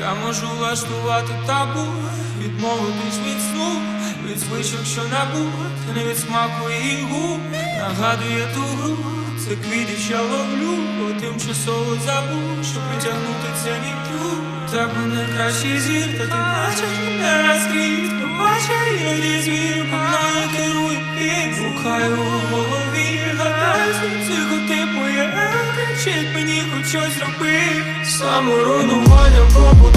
Я можу влаштувати табу, відмовитись від сну, від звичок, що набути, не від смаку і губ Нагадує ту гру, це квіти, що ловлю, бо тимчасово забув, щоб притягнути це ніхто Так мене кращий зір, та ти бачиш мене наскрізь Побача іноді звір, мною керує пік Слухаю у голові, гадаю, психотипу я кричить мені хоч щось роби Саморуйнування, бо